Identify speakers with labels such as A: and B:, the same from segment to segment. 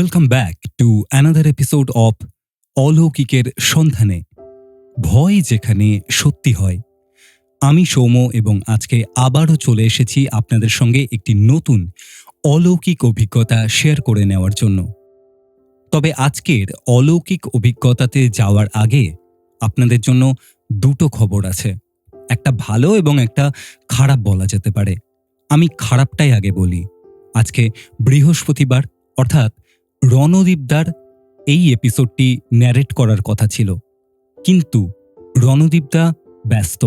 A: Welcome back to another episode of অলৌকিকের সন্ধানে, ভয় যেখানে সত্যি হয়। আমি সৌম এবং আজকে আবারও চলে এসেছি আপনাদের সঙ্গে একটি নতুন অলৌকিক অভিজ্ঞতা শেয়ার করে নেওয়ার জন্য। তবে আজকের অলৌকিক অভিজ্ঞতাতে যাওয়ার আগে আপনাদের জন্য দুটো খবর আছে। একটা ভালো এবং একটা খারাপ বলা যেতে পারে। আমি খারাপটাই আগে বলি। আজকে বৃহস্পতিবার, অর্থাৎ রণদীপদার এই এপিসোডটি ন্যারেট করার কথা ছিল। কিন্তু রণদীপদা ব্যস্ত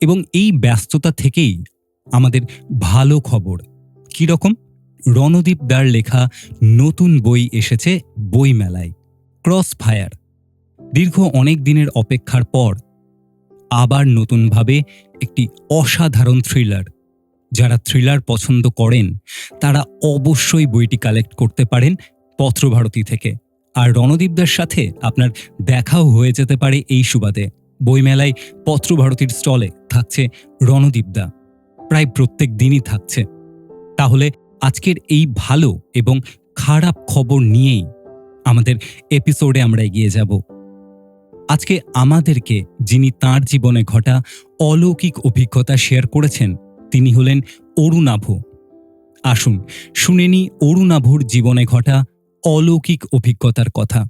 A: এবং এই ব্যস্ততা থেকেই আমাদের ভালো খবর। কীরকম? রণদীপ রণদীপদার লেখা নতুন বই এসেছে বই মেলায় ক্রস ফায়ার দীর্ঘ অনেক দিনের অপেক্ষার পর আবার নতুনভাবে একটি অসাধারণ থ্রিলার যারা থ্রিলার পছন্দ করেন, তারা অবশ্যই বইটি কালেক্ট করতে পারেন পত্রভারতী থেকে। আর রণদীপদার সাথে আপনার দেখাও হয়ে যেতে পারে এই সুবাদে। বইমেলায় পত্রভারতীর স্টলে থাকছে রণদীপদা প্রায় প্রত্যেক দিনই থাকছে। তাহলে আজকের এই ভালো এবং খারাপ খবর নিয়েই আমাদের এপিসোডে আমরা এগিয়ে যাব। আজকে আমাদেরকে যিনি তার জীবনে ঘটা অলৌকিক অভিজ্ঞতা শেয়ার করেছেন, তিনি হলেন অরুণাভ। আসুন শুনে নি অরুণাভর জীবনে ঘটা অলৌকিক অভিজ্ঞতার কথা।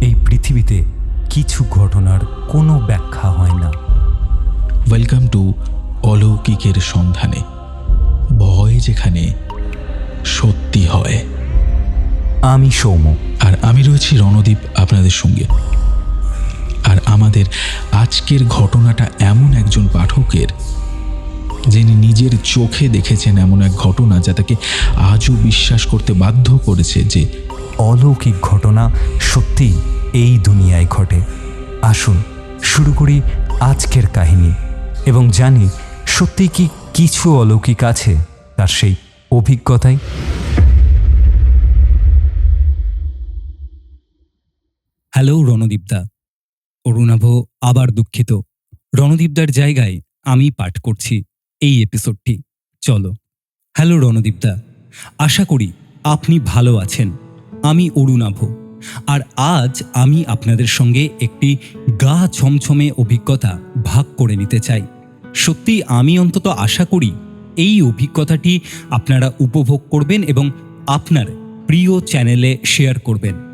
A: এই পৃথিবীতে কিছু ঘটনার কোনো ব্যাখ্যা হয় না।
B: ওয়েলকাম টু অলৌকিকের সন্ধানে। ভয় যেখানে সত্যি হয়।
A: আমি সৌম
B: আর আমি রয়েছি রণদীপ আপনাদের সঙ্গে। আর আমাদের আজকের ঘটনাটা এমন একজন পাঠকের যিনি নিজের চোখে দেখেছেন এমন এক ঘটনা যা তাকে আজও বিশ্বাস করতে বাধ্য করেছে যে
A: অলৌকিক ঘটনা সত্যি এই দুনিয়ায় ঘটে। আসুন শুরু করি আজকের কাহিনী এবং জানি সত্যি কি কিছু অলৌকিক আছে তার সেই অভিজ্ঞতায় হ্যালো রণদীপদা অরুণাভ আবার দুঃখিত। রণদীপদার জায়গায় আমি পাঠ করছি এই এপিসোডটি চলো। হ্যালো রণদীপদা, আশা করি আপনি ভালো আছেন। আমি অরুণাভ। আর আজ আমি আপনাদের সঙ্গে একটি গা ছমছমে অভিজ্ঞতা ভাগ করে নিতে চাই। সত্যি আমি অন্তত আশা করি এই অভিজ্ঞতাটি আপনারা উপভোগ করবেন এবং আপনার প্রিয় চ্যানেলে শেয়ার করবেন।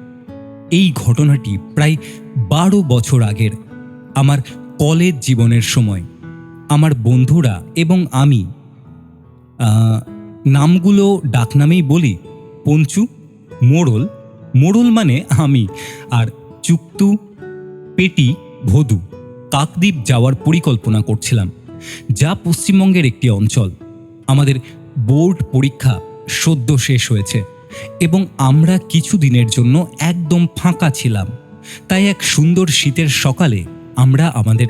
A: এই ঘটনাটি প্রায় বারো বছর আগের আমার কলেজ জীবনের সময়। আমার বন্ধুরা এবং আমি নামগুলো ডাকনামেই বলি, পঞ্চু, মোড়ল মোড়ল মানে আমি, আর চুক্তু, পেটি, ভদু, কাকদ্বীপ যাওয়ার পরিকল্পনা করছিলাম, যা পশ্চিমবঙ্গের একটি অঞ্চল। আমাদের বোর্ড পরীক্ষা সদ্য শেষ হয়েছে। এবং আমরা কিছু দিনের জন্য একদম ফাঁকা ছিলাম। তাই এক সুন্দর শীতের সকালে আমরা আমাদের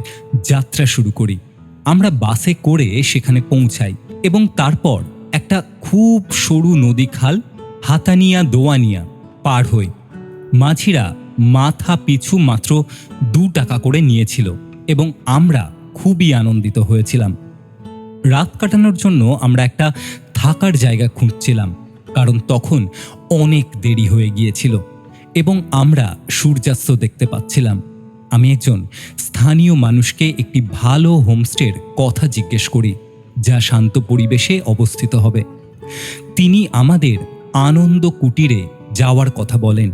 A: যাত্রা শুরু করি। আমরা বাসে করে সেখানে পৌঁছাই এবং তারপর একটা খুব সরু নদী খাল হাতানিয়া দোয়ানিয়া পার হই। মাঝিরা মাথা পিছু মাত্র দু টাকা করে নিয়েছিল এবং আমরা খুবই আনন্দিত হয়েছিলাম। রাত কাটানোর জন্য আমরা একটা থাকার জায়গা খুঁজছিলাম। কারণ তখন অনেক দেরি হয়ে গিয়েছিল এবং আমরা সূর্যাস্ত দেখতে পাচ্ছিলাম। আমি একজন স্থানীয় মানুষকে একটি ভালো হোমস্টের কথা জিজ্ঞেস করি, যা শান্ত পরিবেশে অবস্থিত হবে। তিনি আমাদের আনন্দ কুটিরে যাওয়ার কথা বলেন,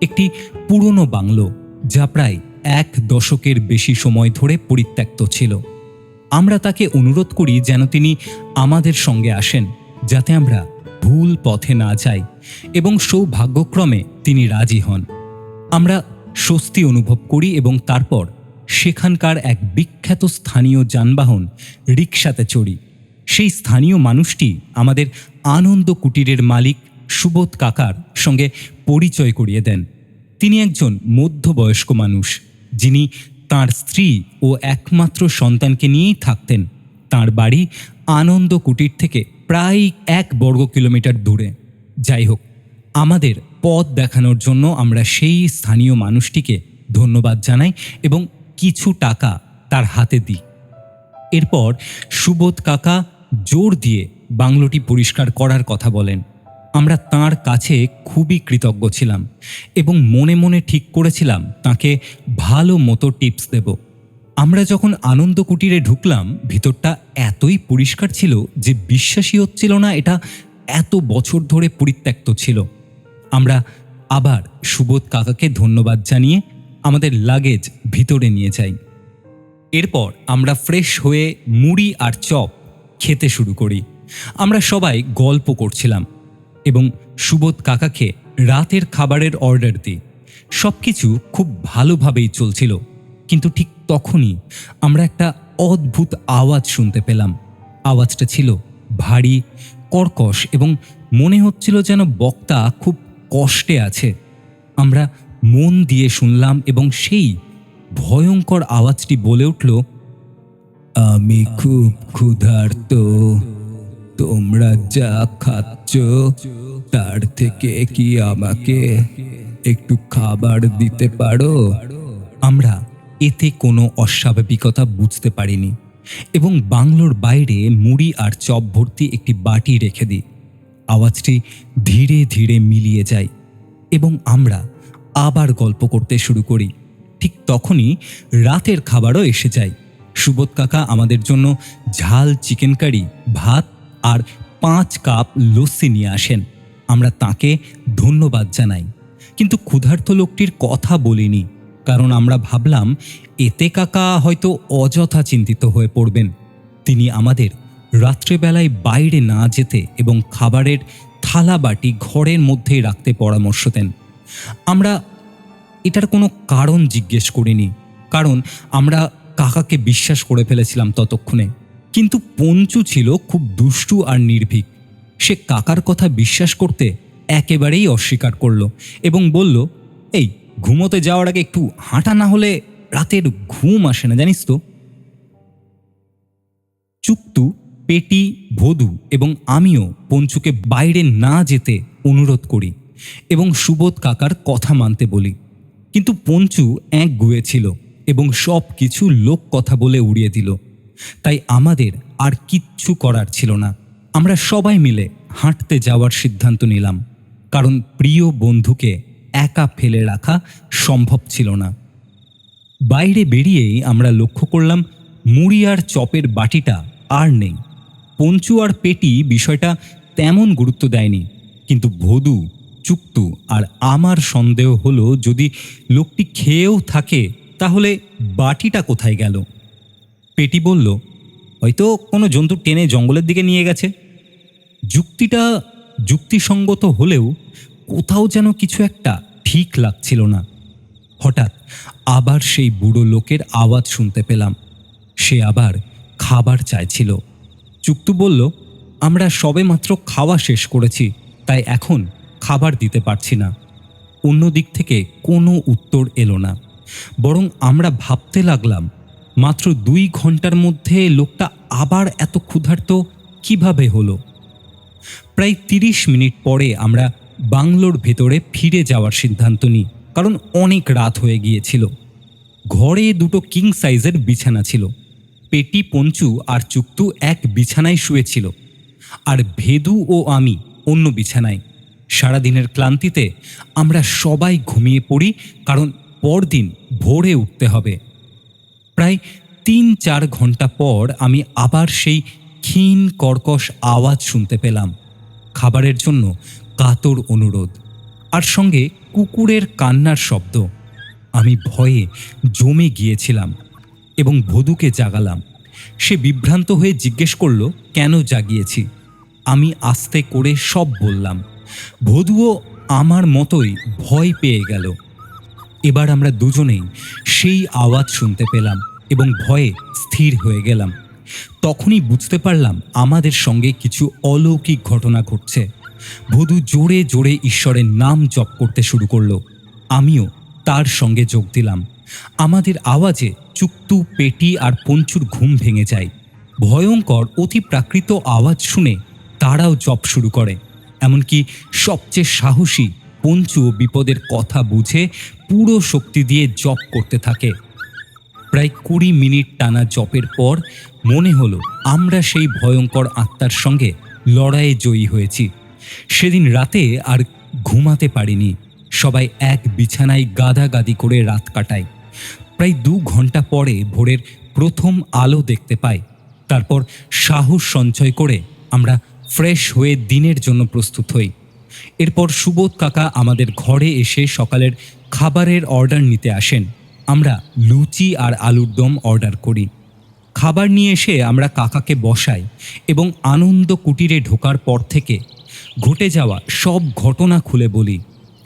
A: একটি পুরনো বাংলো যা প্রায় এক দশকের বেশি সময় ধরে পরিত্যক্ত ছিল। আমরা তাকে অনুরোধ করি যেন তিনি আমাদের সঙ্গে আসেন, যাতে আমরা ভুল পথে না যাই এবং সৌভাগ্যক্রমে তিনি রাজি হন। আমরা স্বস্তি অনুভব করি এবং তারপর সেখানকার এক বিখ্যাত স্থানীয় যানবাহন রিকশাতে চড়ি। সেই স্থানীয় মানুষটি আমাদের আনন্দ কুটিরের মালিক সুবোধ কাকার সঙ্গে পরিচয় করিয়ে দেন। তিনি একজন মধ্যবয়স্ক মানুষ, যিনি তার স্ত্রী ও একমাত্র সন্তানকে নিয়েই থাকতেন। তার বাড়ি আনন্দ কুটির থেকে প্রায় এক বর্গ কিলোমিটার দূরে। যাই হোক, আমাদের পথ দেখানোর জন্য আমরা সেই স্থানীয় মানুষটিকে ধন্যবাদ জানাই এবং কিছু টাকা তার হাতে দিই। এরপর সুবোধ কাকা জোর দিয়ে বাংলোটি পরিষ্কার করার কথা বলেন। আমরা তার কাছে খুবই কৃতজ্ঞ ছিলাম এবং মনে মনে ঠিক করেছিলাম, তাকে ভালো মতো টিপস দেব। আমরা যখন আনন্দ কুটিরে ঢুকলাম, ভিতরটা এতই পরিষ্কার ছিল যে বিশ্বাসই হচ্ছিল না এটা এত বছর ধরে পরিত্যক্ত ছিল। আমরা আবার সুবোধ কাকাকে ধন্যবাদ জানিয়ে আমাদের লাগেজ ভিতরে নিয়ে যাই। এরপর আমরা ফ্রেশ হয়ে মুড়ি আর চপ খেতে শুরু করি। আমরা সবাই গল্প করছিলাম এবং সুবোধ কাকাকে রাতের খাবারের অর্ডার দিই। সব কিছু খুব ভালোভাবেই চলছিল। কিন্তু ঠিক তখনই আমরা একটা অদ্ভুত আওয়াজ শুনতে পেলাম। আওয়াজটা ছিল ভারী, কর্কশ এবং মনে হচ্ছিল যেন বক্তা খুব কষ্টে আছে। আমরা মন দিয়ে শুনলাম এবং সেই ভয়ঙ্কর আওয়াজটি বলে উঠল, আমি খুব ক্ষুধার্ত। তোমরা যা খাচ্ছ, তার থেকে কি আমাকে একটু খাবার দিতে পারো? আমরা এতে কোনো অস্বাভাবিকতা বুঝতে পারিনি এবং বাংলোর বাইরে মুড়ি আর চপ ভর্তি একটি বাটি রেখে দিই। আওয়াজটি ধীরে ধীরে মিলিয়ে যায় এবং আমরা আবার গল্প করতে শুরু করি। ঠিক তখনই রাতের খাবারও এসে যায়। সুবোধ কাকা আমাদের জন্য ঝাল চিকেন কারি, ভাত আর পাঁচ কাপ লস্যি নিয়ে আসেন। আমরা তাকে ধন্যবাদ জানাই। কিন্তু ক্ষুধার্ত লোকটির কথা বলিনি। কারণ আমরা ভাবলাম, এতে কাকা হয়তো অযথা চিন্তিত হয়ে পড়বেন। তিনি আমাদের রাত্রেবেলায় বাইরে না যেতে এবং খাবারের থালা বাটি ঘরের মধ্যেই রাখতে পরামর্শ দেন। আমরা এটার কোনো কারণ জিজ্ঞেস করিনি, কারণ আমরা কাকাকে বিশ্বাস করে ফেলেছিলাম ততক্ষণে। কিন্তু পঞ্চু ছিল খুব দুষ্টু আর নির্ভীক। সে কাকার কথা বিশ্বাস করতে একেবারেই অস্বীকার করল এবং বলল, এই ঘুমোতে যাওয়ার আগে একটু হাঁটা না হলে রাতের ঘুম আসে না, জানিস তো? চুক্তু, পেটি, ভদু এবং আমিও পঞ্চুকে বাইরে না যেতে অনুরোধ করি এবং সুবোধ কাকার কথা মানতে বলি। কিন্তু পঞ্চু এক গুয়েছিল এবং সব কিছু লোক কথা বলে উড়িয়ে দিল। তাই আমাদের আর কিচ্ছু করার ছিল না। আমরা সবাই মিলে হাঁটতে যাওয়ার সিদ্ধান্ত নিলাম। কারণ প্রিয় বন্ধুকে একা ফেলে রাখা সম্ভব ছিল না। বাইরে বেরিয়েই আমরা লক্ষ্য করলাম মুড়ি আর চপের বাটিটা আর নেই। পঞ্চু আর পেটি বিষয়টা তেমন গুরুত্ব দেয়নি, কিন্তু ভদু, চুক্তু আর আমার সন্দেহ হলো যদি লোকটি খেয়েও থাকে, তাহলে বাটিটা কোথায় গেল? পেটি বলল, হয়তো কোনো জন্তু টেনে জঙ্গলের দিকে নিয়ে গেছে। যুক্তিটা যুক্তিসঙ্গত হলেও কোথাও যেন কিছু একটা ঠিক লাগছিল না। হঠাৎ আবার সেই বুড়ো লোকের আওয়াজ শুনতে পেলাম। সে আবার খাবার চাইছিল। চুক্তু বলল, আমরা সবেমাত্র খাওয়া শেষ করেছি, তাই এখন খাবার দিতে পারছি না। অন্য দিক থেকে কোনো উত্তর এলো না। বরং আমরা ভাবতে লাগলাম, মাত্র দুই ঘণ্টার মধ্যে লোকটা আবার এত ক্ষুধার্ত কীভাবে হলো? প্রায় তিরিশ মিনিট পরে আমরা বাংলোর ভেতরে ফিরে যাওয়ার সিদ্ধান্ত নিই, কারণ অনেক রাত হয়ে গিয়েছিল। ঘরে দুটো কিং সাইজের বিছানা ছিল। পেটি, পঞ্চু আর চুক্তু এক বিছানায় শুয়েছিল। আর ভেদু ও আমি অন্য বিছানায়। সারাদিনের ক্লান্তিতে আমরা সবাই ঘুমিয়ে পড়ি, কারণ পরদিন ভোরে উঠতে হবে। প্রায় তিন চার ঘণ্টা পর আমি আবার সেই ক্ষীণ কর্কশ আওয়াজ শুনতে পেলাম। খাবারের জন্য কাতর অনুরোধ। আর সঙ্গে কুকুরের কান্নার শব্দ। আমি ভয়ে জমে গিয়েছিলাম এবং ভদুকে জাগালাম। সে বিভ্রান্ত হয়ে জিজ্ঞেস করল, কেন জাগিয়েছি? আমি আস্তে করে সব বললাম। ভদুও আমার মতোই ভয় পেয়ে গেল। এবার আমরা দুজনেই সেই আওয়াজ শুনতে পেলাম এবং ভয়ে স্থির হয়ে গেলাম। তখনই বুঝতে পারলাম আমাদের সঙ্গে কিছু অলৌকিক ঘটনা ঘটছে। ভদু জোরে জোরে ঈশ্বরের নাম জপ করতে শুরু করল। আমিও তার সঙ্গে যোগ দিলাম। আমাদের আওয়াজে চুক্তু পেটি আর পঞ্চুর ঘুম ভেঙে যায়। ভয়ঙ্কর, অতি প্রাকৃত আওয়াজ শুনে তারাও জপ শুরু করে। এমনকি সবচেয়ে সাহসী পঞ্চু বিপদের কথা বুঝে পুরো শক্তি দিয়ে জপ করতে থাকে। প্রায় কুড়ি মিনিট টানা জপের পর মনে হলো, আমরা সেই ভয়ঙ্কর আত্মার সঙ্গে লড়াইয়ে জয়ী হয়েছি। সেদিন রাতে আর ঘুমাতে পারিনি। সবাই এক বিছানায় গাদাগাদি করে রাত কাটায়। প্রায় দু ঘণ্টা পরে ভোরের প্রথম আলো দেখতে পাই। তারপর সাহস সঞ্চয় করে আমরা ফ্রেশ হয়ে দিনের জন্য প্রস্তুত হই। এরপর সুবোধ কাকা আমাদের ঘরে এসে সকালের খাবারের অর্ডার নিতে আসেন। আমরা লুচি আর আলুর দম অর্ডার করি। খাবার নিয়ে এসে আমরা কাকাকে বসাই এবং আনন্দ কুটিরে ঢোকার পর থেকে ঘটে যাওয়া সব ঘটনা খুলে বলি।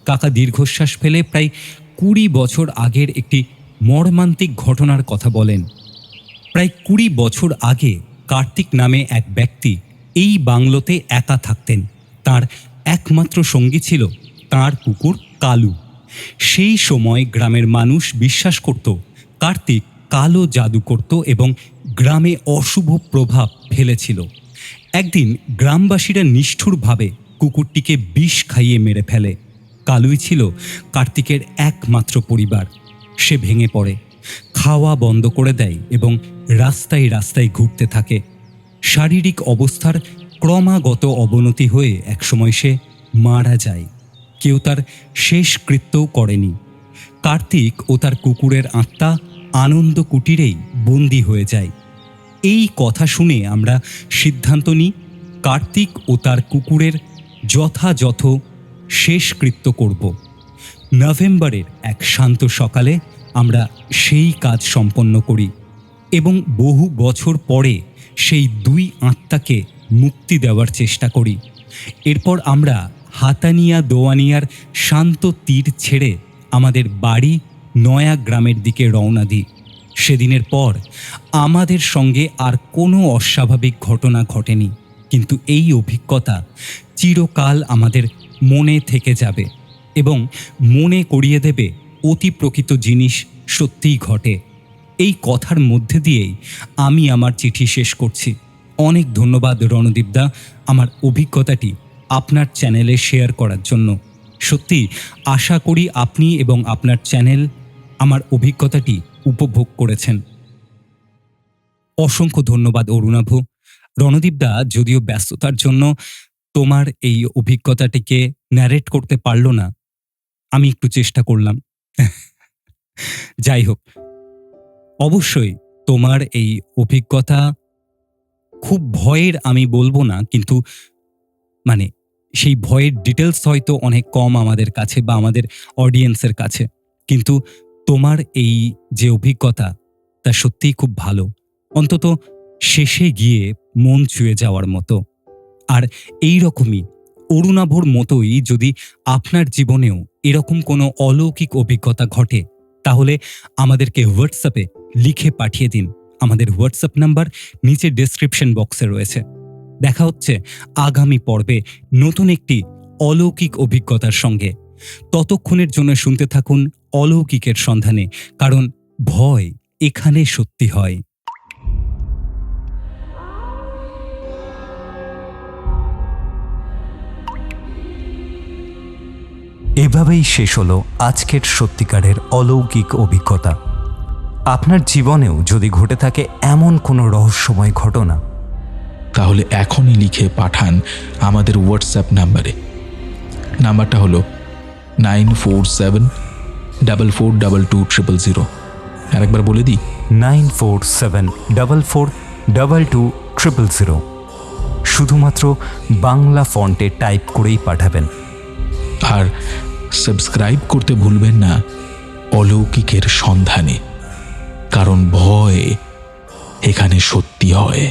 A: কাকা দীর্ঘশ্বাস ফেলে প্রায় কুড়ি বছর আগের একটি মর্মান্তিক ঘটনার কথা বলেন। প্রায় কুড়ি বছর আগে কার্তিক নামে এক ব্যক্তি এই বাংলোতে একা থাকতেন। তার একমাত্র সঙ্গী ছিল তার কুকুর কালু। সেই সময় গ্রামের মানুষ বিশ্বাস করত, কার্তিক কালো জাদু করত এবং গ্রামে অশুভ প্রভাব ফেলেছিল। একদিন গ্রামবাসীরা নিষ্ঠুরভাবে কুকুরটিকে বিষ খাইয়ে মেরে ফেলে। কালুই ছিল কার্তিকের একমাত্র পরিবার। সে ভেঙে পড়ে। খাওয়া বন্ধ করে দেয় এবং রাস্তায় রাস্তায় ঘুরতে থাকে। শারীরিক অবস্থার ক্রমাগত অবনতি হয়ে একসময় সে মারা যায়। কেউ তার শেষ কৃত্যও করেনি। কার্তিক ও তার কুকুরের আত্মা আনন্দ কুটিরেই বন্দী হয়ে যায়। এই কথা শুনে আমরা সিদ্ধান্ত নিই, কার্তিক ও তার কুকুরের যথাযথ শেষকৃত্য করব। নভেম্বরের এক শান্ত সকালে আমরা সেই কাজ সম্পন্ন করি এবং বহু বছর পরে সেই দুই আত্মাকে মুক্তি দেওয়ার চেষ্টা করি। এরপর আমরা হাতানিয়া দোয়ানিয়ার শান্ত তীর ছেড়ে আমাদের বাড়ি নয়া গ্রামের দিকে রওনা দিই। সেদিনের পর আমাদের সঙ্গে আর কোনো অস্বাভাবিক ঘটনা ঘটেনি। কিন্তু এই অভিজ্ঞতা চিরকাল আমাদের মনে থেকে যাবে এবং মনে করিয়ে দেবে অতি প্রকৃত জিনিস সত্যিই ঘটে। এই কথার মধ্যে দিয়েই আমি আমার চিঠি শেষ করছি। অনেক ধন্যবাদ রণদীপদা আমার অভিজ্ঞতাটি আপনার চ্যানেলে শেয়ার করার জন্য। সত্যি আশা করি আপনি এবং আপনার চ্যানেল, আমার অভিজ্ঞতাটি উপভোগ করেছেন। অসংখ্য ধন্যবাদ, অরুণাভ। রণদীপদা, যদিও ব্যস্ততার জন্য তোমার এই অভিজ্ঞতাটিকে ন্যারেট করতে পারল না, আমি একটু চেষ্টা করলাম। যাই হোক অবশ্যই তোমার এই অভিজ্ঞতা খুব ভয়ের আমি বলব না, কিন্তু মানে সেই ভয়ের ডিটেলস হয়তো অনেক কম আমাদের কাছে বা আমাদের অডিয়েন্সের কাছে। কিন্তু তোমার এই যে অভিজ্ঞতা, তা সত্যিই খুব ভালো। অন্তত শেষে গিয়ে মন ছুঁয়ে যাওয়ার মতো। আর এই রকমই, অরুণাভর মতোই যদি আপনার জীবনেও এরকম কোনো অলৌকিক অভিজ্ঞতা ঘটে, তাহলে আমাদেরকে হোয়াটসঅ্যাপে লিখে পাঠিয়ে দিন। আমাদের হোয়াটসঅ্যাপ নাম্বার নিচে ডেসক্রিপশন বক্সে রয়েছে। দেখা হচ্ছে আগামী পর্বে নতুন একটি অলৌকিক অভিজ্ঞতার সঙ্গে। ততক্ষণের জন্য শুনতে থাকুন অলৌকিকের সন্ধানে, কারণ ভয় এখানে সত্যি হয়।
C: এভাবেই শেষ হলো আজকের সত্যিকারের অলৌকিক অভিজ্ঞতা। আপনার জীবনেও যদি ঘটে থাকে এমন কোনো রহস্যময় ঘটনা,
B: তাহলে এখনই লিখে পাঠান আমাদের হোয়াটসঅ্যাপ নাম্বারে। নাম্বারটা হলো nine four seven double four double two triple zero আরেকবার বলে দিই।
C: Nine four seven double four double two triple zero শুধুমাত্র বাংলা ফন্টে টাইপ করেই পাঠাবেন।
B: আর সাবস্ক্রাইব করতে ভুলবেন না অলৌকিকের সন্ধানে কারণ ভয় এখানে সত্যি হয়।